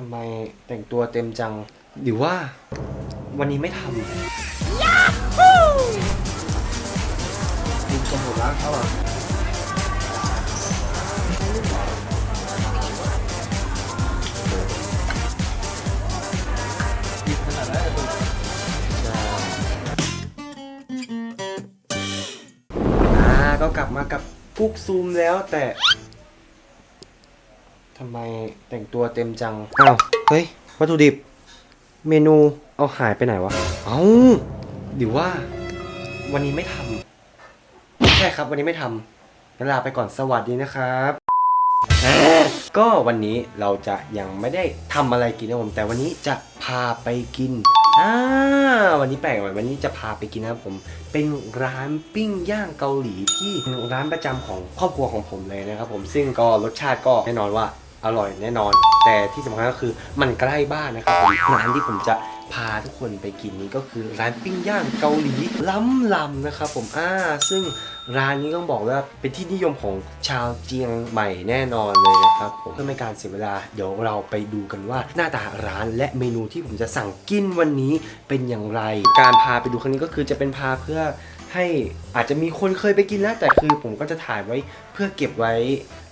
ทำไมแต่งตัวเต็มจัง หรือว่า วันนี้ไม่ทำยาฮูดูสมุดรักเขาเหรอหยิบขนาดนั้นเลยคุณใช่อ่าก็กลับมากับกุ๊กซูมแล้วแต่ ทำไมแต่งตัวเต็มจัง อ้าว เฮ้ย วัตถุดิบ เมนูเอาหายไปไหนวะ เอ้าหรือว่า วันนี้ไม่ทำใช่ครับ วันนี้ไม่ทำงั้นลาไปก่อนสวัสดีนะครับอ่าก็วันนี้เราจะยังไม่ได้ทำอะไรกินนะผม แต่วันนี้จะพาไปกินอ่าวันนี้แปลกหน่อยวันนี้จะพาไปกินนะครับผม เป็นร้านปิ้งย่างเกาหลีที่เป็นร้านประจำของครอบครัวของผมเลยนะครับผมซึ่งก็รสชาติก็แน่นอนว่า อร่อยแน่นอน แต่ที่สำคัญก็คือมันใกล้บ้านนะครับผมร้านที่ผมจะพาทุกคนไปกินนี้ก็คือร้านปิ้งย่างเกาหลีล้ำลำนะครับผมอ่าซึ่งร้านนี้ต้องบอกว่าเป็นที่นิยมของชาวเจียงใหม่แน่นอนเลยนะครับผมเพื่อไม่การเสียเวลาเดี๋ยวเราไปดูกันว่าหน้าตาร้านและเมนูที่ผมจะสั่งกินวันนี้เป็นอย่างไร การพาไปดูครั้งนี้ก็คือจะเป็นพาเพื่อ ให้อาจจะมีคนเคยไปกินแล้ว แต่คือผมก็จะถ่ายไว้เพื่อเก็บไว้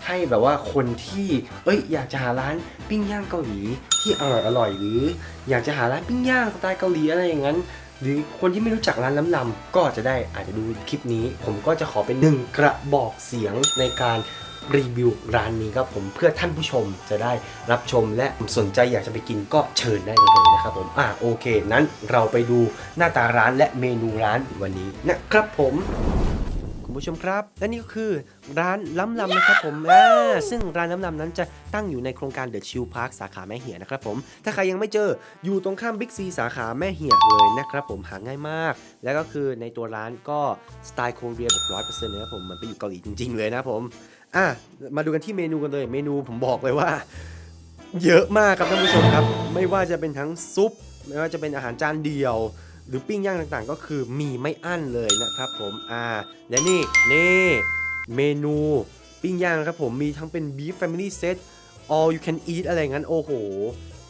ให้แบบว่าคนที่ เอ้ยอยากจะหาร้านปิ้งย่างเกาหลีที่อร่อยอร่อยหรือ อยากจะหาร้านปิ้งย่างสไตล์เกาหลีอะไรอย่างนั้น หรือคนที่ไม่รู้จักร้านล้ำลำก็จะได้อาจจะดูคลิปนี้ ผมก็จะขอเป็นหนึ่งกระบอกเสียงในการ รีวิวร้านนี้ครับผมเพื่อท่านผู้ชมจะได้รับชมและสนใจอยากจะไปกินก็เชิญได้เลยนะครับผมอ่าโอเค นั้นเราไปดูหน้าตาร้านและเมนูร้านวันนี้นะครับผมคุณผู้ชมครับและนี่ก็คือร้านล้ำลำนะครับผมอ่าซึ่งร้านล้ำลำนั้นจะตั้งอยู่ในโครงการเดอะชิลพาร์คสาขาแม่เหี่ยนะครับผม ถ้าใครยังไม่เจออยู่ตรงข้ามบิ๊กซีสาขาแม่เหี่ยเลยนะครับผมหาง่ายมาก แล้วก็คือในตัวร้านก็สไตล์โคเรียแบบร้อยเปอร์เซ็นต์นะครับผมมันไปอยู่เกาหลีจริงๆเลยนะครับผม อะมาดูกันที่เมนูกันเลย เมนูผมบอกเลยว่า เยอะมากครับท่านผู้ชมครับ ไม่ว่าจะเป็นทั้งซุป ไม่ว่าจะเป็นอาหารจานเดียว หรือปิ้งย่างต่างๆ ก็คือมีไม่อั้นเลยนะครับผมอ่าและนี่นี่เมนูปิ้งย่างครับผมมีทั้งเป็น beef family set all you can eat อะไรงั้นโอ้โห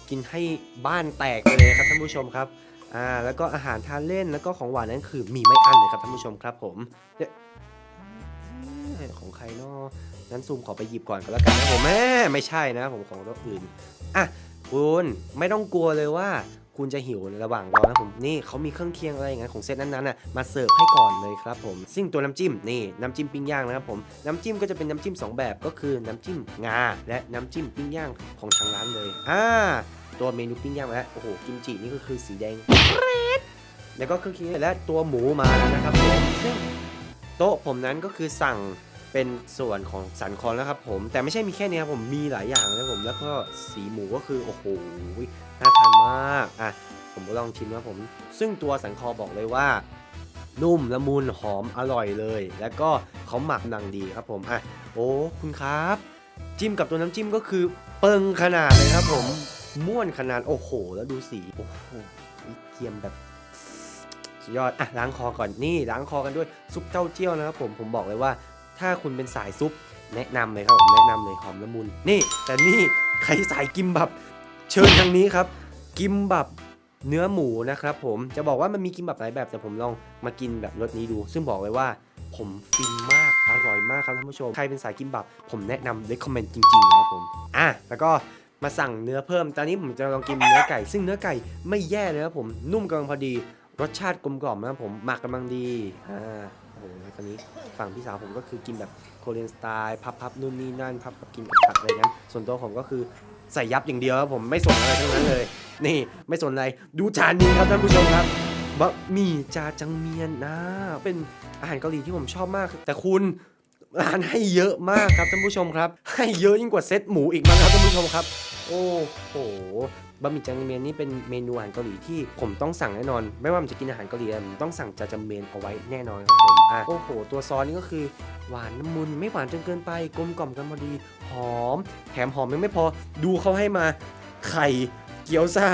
กินให้บ้านแตกไปเลยครับท่านผู้ชมครับอ่าแล้วก็อาหารทานเล่นแล้วก็ของหวานนั้นคือมีไม่อั้นเลยครับท่านผู้ชมครับผมเของใครเนาะงั้นซูมขอไปหยิบก่อนก็แล้วกันนะผมแม่ไม่ใช่นะ ผมของรถอื่นอะคุณไม่ต้องกลัวเลยว่าคุณจะหิวในระหว่างรอนะผมนี่เขามีเครื่องเคียงอะไรอย่างเงี้ยของเซตนั้นๆน่ะมาเสิร์ฟให้ก่อนเลยครับผมซึ่งตัวน้ำจิ้มนี่น้ำจิ้มปิ้งย่างนะครับผมน้ำจิ้มก็จะเป็นน้ำจิ้มสองแบบก็คือน้ำจิ้มงา และน้ำจิ้มปิ้งย่างของทางร้านเลยอ่าตัวเมนูปิ้งย่างและโอ้โหกิมจินี่ก็คือสีแดงเรดแล้วก็เครื่องเคียงและตัวหมูมาแล้วนะครับผมซึ่งโต๊ะผมนั้นก็คือสั่ง เป็นส่วนของสันคอนะครับผมแต่ไม่ใช่มีแค่นี้ครับผมมีหลายอย่างนะผมแล้วก็สีหมูก็คือโอ้โหน่าทานมากอะผมก็ลองชิมนะผม ซึ่งตัวสันคอบอกเลยว่า นุ่มละมุนหอมอร่อยเลย แล้วก็เขาหมักดังดีครับผมอะโอ้คุณครับ จิ้มกับตัวน้ำจิ้มก็คือเปิงขนาดเลยครับผมม่วนขนาดโอ้โห แล้วดูสีโอ้โหเกียมแบบสุดยอดอะล้างคอก่อนนี่ล้างคอกันด้วยซุปเต้าเจี้ยวนะครับผมผมบอกเลยว่า ถ้าคุณเป็นสายซุปแนะนำเลยครับผมแนะนำเลยหอมละมุนนี่ แต่นี่ใครสายกิมบับ เชิญทางนี้ครับ กิมบับเนื้อหมูนะครับผมจะบอกว่ามันมีกิมบับหลายแบบแต่ผมลองมากินแบบรสนี้ดู ซึ่งบอกเลยว่าผมฟินมากอร่อยมากครับท่านผู้ชมใครเป็นสายกิมบับ ผมแนะนำ recommend จริงๆนะครับผมอะแล้วก็มาสั่งเนื้อเพิ่ม ตอนนี้ผมจะลองกินเนื้อไก่ ซึ่งเนื้อไก่ไม่แย่เลยครับผมนุ่มกำลังพอดี รสชาติกลมกล่อมนะครับผมหมักกำลังดีอ่า โอ้โหตอนนี้ฝั่งพี่สาวผมก็คือกินแบบโคเรียนสไตล์พับๆนู่นนี่นั่นพับกินกับผักอะไรนั้นส่วนตัวผมก็คือใส่ยับอย่างเดียวครับผมไม่สนอะไรทั้งนั้นเลย นี่ไม่สนอะไรดูจานนี้ครับท่านผู้ชมครับบะหมี่จาจังเมียนนะ เป็นอาหารเกาหลีที่ผมชอบมาก แต่คุณร้านให้เยอะมากครับท่านผู้ชมครับ ให้เยอะยิ่งกว่าเซตหมูอีกมั้งครับท่านผู้ชมครับ โอ้โห บะหมี่จางเมียนนี่เป็นเมนูอาหารเกาหลีที่ผมต้องสั่งแน่นอน ไม่ว่าผมจะกินอาหารเกาหลีอะไรผมต้องสั่งจาจังเมียนเอาไว้แน่นอนครับผมอะโอ้โห ตัวซอสนี่ก็คือหวานน้ำมุนไม่หวานจนเกินไปกลมกล่อมกันพอดี หอม แถมหอมยังไม่พอดูเขาให้มาไข่เกี๊ยวซ่า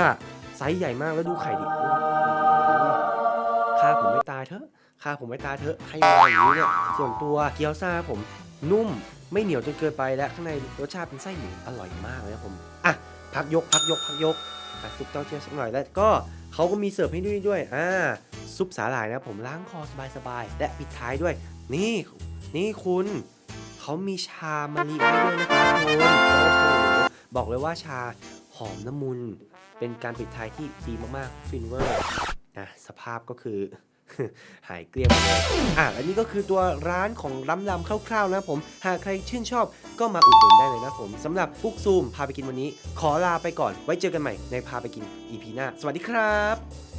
ไซส์ใหญ่มากแล้วดูไข่ดิโอ้โหฆ่าผมไม่ตายเถอะฆ่าผมไม่ตายเถอะให้มาอย่างนี้เนี่ยส่วนตัวเกี๊ยวซ่าผมนุ่มไม่เหนียวจนเกินไปและข้างในรสชาติเป็นไส้หมูอร่อยมากเลยครับผมอะ พักยกพักยกพักยกอ่ซุปเต้าเจี้ยวสักหน่อยแล้วก็เขาก็มีเสิร์ฟให้ด้วยด้วยอ่าซุปสาหร่ายนะผมล้างคอสบายๆและปิดท้ายด้วย นี่นี่คุณเขามีชามะลิให้ด้วยนะครับคุณโอ้โหบอกเลยว่าชาหอมน้ำมุนเป็นการปิดท้ายที่ดีมากๆฟินเวอร์นะสภาพก็คือ หายเกลี้ยงไปเลยอะอันนี้ก็คือตัวร้านของล้ำลำคร่าวๆนะผม หากใครชื่นชอบก็มาอุดหนุนได้เลยนะผมสำหรับฟุกซูมพาไปกินวันนี้ ขอลาไปก่อนไว้เจอกันใหม่ในพาไปกิน EP หน้า สวัสดีครับ